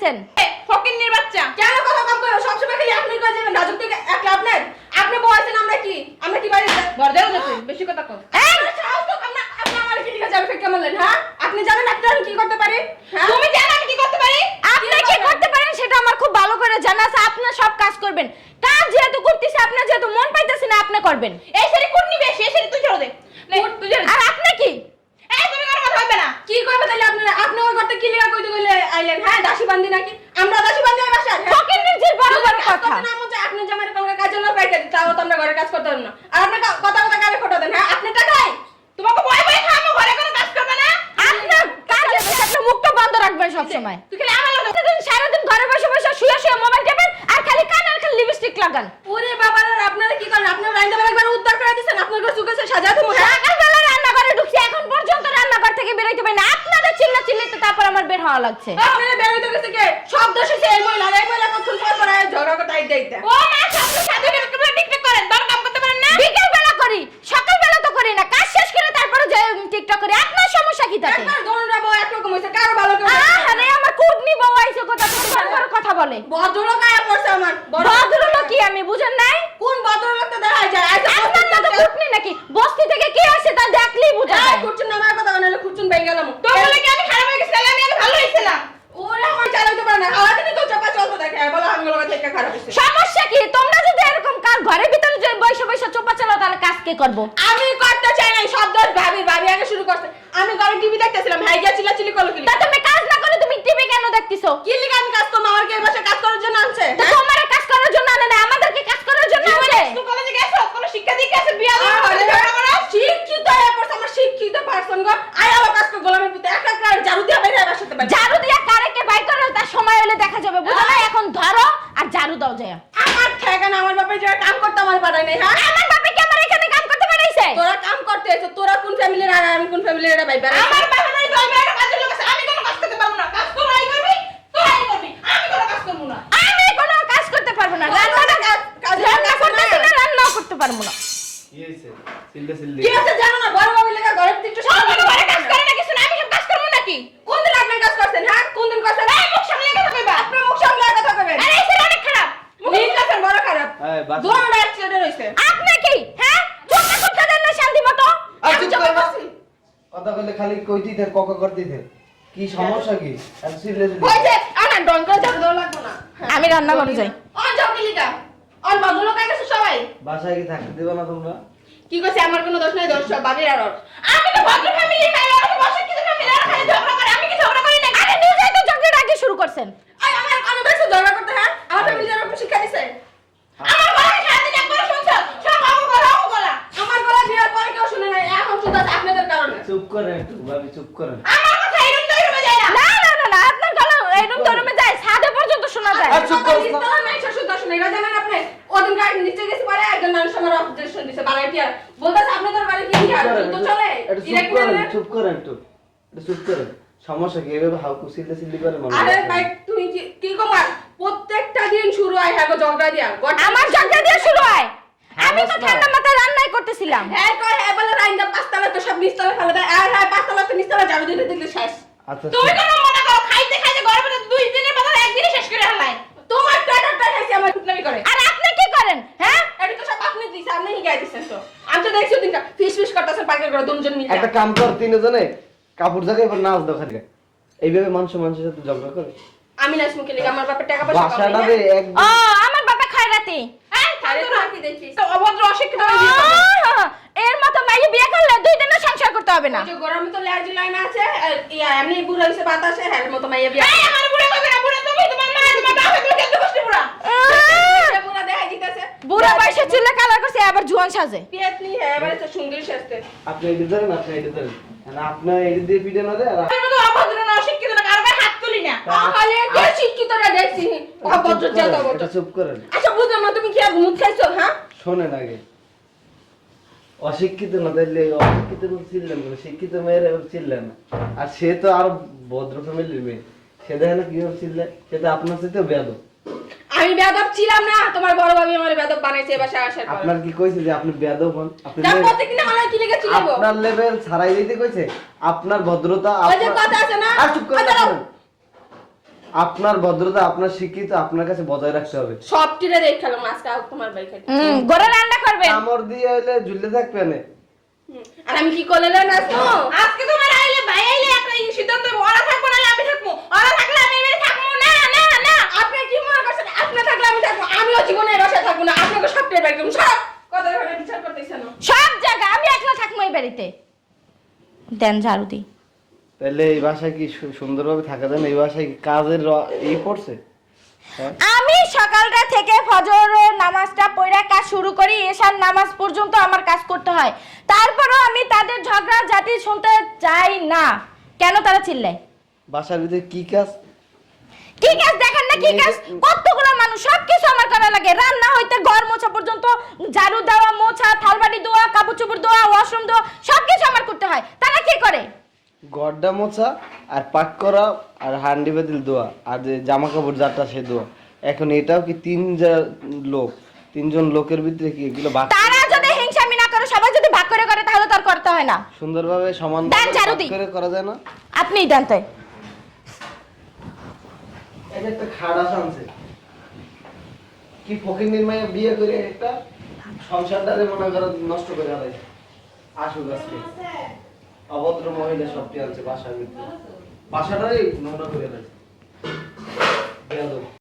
দিছেন ফকিন্নির বাচ্চা। কেন কথা কম করো? সব সময় খালি আপনি কয়ে যাবেন রাজক থেকে এক লাভ নাই। আপনি বলছেন আমরা কি? আমরা কি বাইরে ঘর দেও না বেশি কথা কম হ্যাঁ? হ্যাঁ? আপনি জানেন আপনার কি করতে পারি? হ্যাঁ? তুমি জানো আমি কি করতে পারি? আপনি কি করতে পারেন সেটা আমার খুব ভালো করে জানা আছে আপনি সব কাজ করবেন। কাজ যেহেতু করতেছে আপনি যেহেতু মন পাইতেছে না আপনি করবেন। এই লাগান ওরে বাবা রে, আপনারা কি করেন? আপনারা রাইন্দা বেলা একবার উদ্ধার করে দিছেন আপনার ঘর চুকেছে সাজা দেবো হ্যাঁ সকালবেলা রান্নাঘরে ঢুকছি এখন পর্যন্ত রান্নাঘর থেকে বেরোইতে পারি না। আপনাদের চিল্লা চিল্লিতে তারপর আমার বের হওয়া লাগছে। আপনারা বের হইতে গেছে কে? সব দোষ হচ্ছে এই মহিলা এই মহিলা কখন পর পর আয় ঝগড়া করতে আইতে আইতে ও মা সাথে সাথে করে টিকটক করেন? তোর কাম করতে পারেন না? বিকেল বেলা করি সকালবেলা তো করি না। কাজ শেষ করে তারপরে যে টিকটক করি। আপনার সমস্যা কি থাকে একবার দোনরা বউ একরকম হইছে কারও ভালো কেউ আরে আমার কুটনি বউ আইছে কথা বড় বড় কথা বলে? ভদ্রলোক আয়া পড়ছে আমার বড়। ভদ্রলোক কি আমি বুঝেন নাই? কোন ভদ্রলোকটা দেখা যায়? আচ্ছা আপনার মতো কুটনি নাকি? বস্তি থেকে কে আসে তা দেখলেই বুঝা যায়। খুঁজছুন নামার কথা বানালে খুঁজছুন বাই গেলাম। তোর বলে কি আমি খারাপ হয়ে গেছিলাম আমি ভালো হয়েছিলাম। ওরে আমার চালাইতে পারে না। আলাদিনই তো চাপা চলতে দেখে। বলো আঙ্গুল থেকে খারাপ হইছে সমস্যা কি? তোমরা যদি এরকম কার ঘরে ভিতরে যে বৈশ বৈশ চোপা চালাও তাহলে কাজ কে করব? আমি করতে চাই না সব দোষ ভাবি ভাবি আগে শুরু করছে। আমি ঘরে টিভি দেখতেছিলাম। হ্যাঁ গিয়া চিল্লা চিল্লি করল কি তা তুমি কাজ না করে তুমি টিভি কেন দেখতেছো কি লিখে আমি কাজ করব আমার কি এই বাসায় কাজ করার জন্য আনছে তা তোমার কাজ করার জন্য আনে না আমাদেরকে কাজ করার জন্য আনছে তুই কলেজে গেছো কোনো শিক্ষা দিয়ে গেছে বিয়া দিয়ে আরে, ঝগড়া করো শিক্ষিত হয়ে পড়ছে আমার শিক্ষিত পার্সন গো করে গোলামের ভিতরে একটা একটা ঝাড়ু দিয়ে বাইরে আবার সাথে বাইরে ঝাড়ু দিয়া কারেকে বাই করো তার সময় হলে দেখা যাবে বুঝো না এখন ধরো আর ঝাড়ু দাও যায়। আমার ঠেকানা আমার বাপের যারা কাম করতে আমার পাঠায় নাই হ্যাঁ? আমার বাপে কি আমার এখানে কাম করতে পারাইছে তোরা কাম করতে এসে তোরা কোন ফ্যামিলির আর আমি কোন ফ্যামিলির এটা ভাই আমার বাবা নাই তো আমি একটা কাজের লোক আছে আমি কোনো কাজ করতে পারব না। কাজ তো নাই করবি তোরাই করবি। আমি কোনো কাজ করব না। আমি কোনো কাজ করতে পারব না। রান্না কাজ- রান্না করতে না। না করতে পারব না। কি হয়েছে? সিল্লে সিল্লি কি আছে জানো না? বড় বাবু লেখা ঘরের একটু সব কোনো ঘরে কাজ করে না কিছু না আমি সব কাজ করব নাকি কোন দিন আপনি কাজ করছেন হ্যাঁ? কোন দিন করছেন? এই মুখ সামনে কথা কইবা। আপনার মুখ সামলে কথা কবেন আরে এই অনেক খারাপ। মুখ কাছেন বড় খারাপ। এই, বাস- দুটো অ্যাক্সিডেন্ট হইছে। আপনি কি? হ্যাঁ? দেন না শান্তি মতো। আর চুপ কর। বাস। কথা খালি কক কি সমস্যা কি? সিল্লি হইছে আনা ডন করে যাবে লাগবে না। আমি রান্না করে যাই। অন যাও সবাই? বাসায় কি থাকতে দেবে না তোমরা? কি কইছে আমার কোনো দোষ নাই দোষ সব বাবির আর আমি তো ভদ্র ফ্যামিলি আর বসে কিছু ফ্যামিলি আর খালি ঝগড়া করে আমি কি ঝগড়া করি না আরে নিজেই তো ঝগড়া আগে শুরু করছেন? আই আমার কানে বেশি ঝগড়া করতে হ্যাঁ। আমার ফ্যামিলি যেরকম শিক্ষা দিছে। আমার ঘরে সারাদিন একবার শুনছো। সব আমু গলা আমু গলা। আমার গলা বিয়ার পরে কেউ শুনে নাই। এখন শুধু আপনাদের কারণে। চুপ করেন একটু ভাবি চুপ করেন। আমার কথা এরকম তো এরকম যায় না। না না না না আপনার গলা এরকম তো রুমে যায়। ছাদে পর্যন্ত শোনা যায়। চুপ করো না। নিচতলা শ্বশুর দর্শন এরা জানেন আপনি? ওদিন গাড়ি নিচে গেছে পরে একজন মানুষ আমার অবজেকশন দিছে বাড়াইটি আর বলতেছে আপনাদের বাড়ি কি? চুপ তো চলে। চুপ করেন চুপ করেন একটু। একটু চুপ করেন। সমস্যা কি? এভাবে হাউকু সিল্লে সিল্লি করে মানুষ আরে ভাই তুমি কি কি কমার প্রত্যেকটা দিন শুরু হয় হ্যাঁ গো ঝগড়া দিয়া। আমার ঝগড়া দিয়ে শুরু হয়? আমি তো ঠান্ডা মাথায় রান্নাই করতেছিলাম। হ্যাঁ কয় হ্যাঁ বলে রাইন্দা পাঁচতলা তো সব নিচতলা ফেলে দেয়। আর হ্যাঁ পাঁচতলা তো নিচতলা যাবে দিলে দিলে শেষ। আচ্ছা তুমি কোনো মনে করো খাইতে খাইতে মধ্যে দুই দিনের কথা একদিনে শেষ করে হালাই তোমার টাটাটা খাইছে আমার কুটনামি করে। আর আপনি কি করেন হ্যাঁ? এটা তো সব আপনি দিছে আপনি হিগাই দিছেন তো। আমি তো দেখছি ওদিনটা ফিস ফিস করতেছেন পাইকার করে দুজন মিলে। একটা কাম কর তিনজনে। কাপড় জায়গায় এবার নাচ দেখা খালি এইভাবে মানুষ মানুষের সাথে ঝগড়া করে। আমি নাচ মুখে লেগে আমার বাপের টাকা পয়সা বাসা হ্যাঁ? এক ও আমার বাবা খায়রাতি হ্যাঁ আরে থামতো না দেখিস তো অভদ্র অশিক্ষিত হয়ে এর মতো মাইয়ে বিয়ে করলে দুই দিনে সংসার করতে হবে না। গরমে তো লেজ লাইন আছে আর ইয়া এমনি বুড়ো হইছে বাতাসে হ্যাঁ মতো মাইয়ে বিয়া এই আমার বুড়া কইবে না বুড়া তুমি তোমার মা তোমার বাবা তুমি খেলতে বসতে বুড়া আহ, বুড়া দেখাই দিতেছে বুড়া বয়সে চুলে কালার করছে আবার জুয়ান সাজে। পেতনি হ্যাঁ এবারে তো সুন্দরী সাজতে। আপনি এটি ধরেন আপনি এটি ধরেন। আর আপনার এটি দিয়ে পিঠে না দেয় আর আমি তো অভদ্র না অশিক্ষিত না কারও গায়ে হাত তুলি না। আরে কে শিক্ষিতরা দেখছি। অভদ্র জাত অভদ্র এটা চুপ করেন। আচ্ছা বুঝলাম না তুমি কি আর মুখ খাইছো হ্যাঁ? শোনেন আগে। অশিক্ষিত না তাইলে অশিক্ষিত লোক চিনলেন না শিক্ষিত মেয়ের এবার চিনলেন না। আর সে তো আর ভদ্র ফ্যামিলির মেয়ে। সে দেখে না কীভাবে চিনলে সে তো আপনার সাথে বেদ আমি বেদব ছিলাম না তোমার বড় ভাবি আমার বেদব বানাইছে এবার আসার পর। আপনার কি কইছে যে আপনি বেদ হন? আপনি তার লে- প্রত্যেকদিন আমার কি লেগে ছিল আপনার লেভেল ছাড়াই দিতে কইছে? আপনার ভদ্রতা ওই যে আপনার- কথা আছে না? আর চুপ করে আপনার ভদ্রতা আপনার শিক্ষিত আপনার কাছে বজায় রাখতে হবে। সব টিরে দেখ আজকে আর তোমার ভাই খাই হুম গড়ে রান্না করবে কামড় দিয়ে হইলে ঝুলে থাকবে না আর আমি কি করলে না আজকে তোমার আইলে ভাই আইলে একটা সিদ্ধান্ত ওরা থাকব না আমি থাকব ওরা থাকলে আমি এমনি থাকব না না না আপনি কি মনে করছেন একদম সব কথা এখানে বিচার করতেছে না সব জায়গা আমি একলা থাকব এই বাড়িতে দেন ঝাড়ু দিই। তাহলে এই বাসায় কি সুন্দরভাবে থাকা যায় না? এই বাসায় কি কাজের র- ই পড়ছে? হ্যাঁ। আমি সকালটা থেকে ফজরের নামাজটা পড়ে কাজ শুরু করি এশার নামাজ পর্যন্ত আমার কাজ করতে হয়। তারপরও আমি তাদের ঝগড়া জাতি শুনতে চাই না। কেন তারা চিল্লায়? বাসার ভিতরে কি কাজ? কি কাজ দেখেন না কি কাজ? কতগুলো মানুষ সব কিছু আমার করা লাগে। রান্না হইতে ঘর মোছা পর্যন্ত ঝাড়ু দেওয়া মোছা থালবাটি ধোয়া কাপড় চোপড় ধোয়া ওয়াশরুম ধোয়া সব কিছু আমার করতে হয় তারা কি করে? গড্ডা মোছা আর পাক করা আর হান্ডি বাতিল দোয়া। আর যে জামা কাপড় যাটা সে দোয়া। এখন এটাও কি তিন লোক? তিনজন লোকের ভিতরে কি এগুলো ভাগ তারা যদি হিংসামি না করে সবাই যদি ভাগ করে করে তাহলে তার করতে হয় না। সুন্দরভাবে সমান দেন ঝাড়ু দিই। করে করা যায় না? আপনিই দেন তাই। যে একটা খাড়া আনছে। কি ফকির নির্মায় বিয়ে করে একটা? সংসারটারে মনে করো নষ্ট করে হারাইছে আসুক আজকে। অভদ্র মহিলা সবটি আনছে বাসার ভিতরে। বাসাটাই নোংরা করে গেল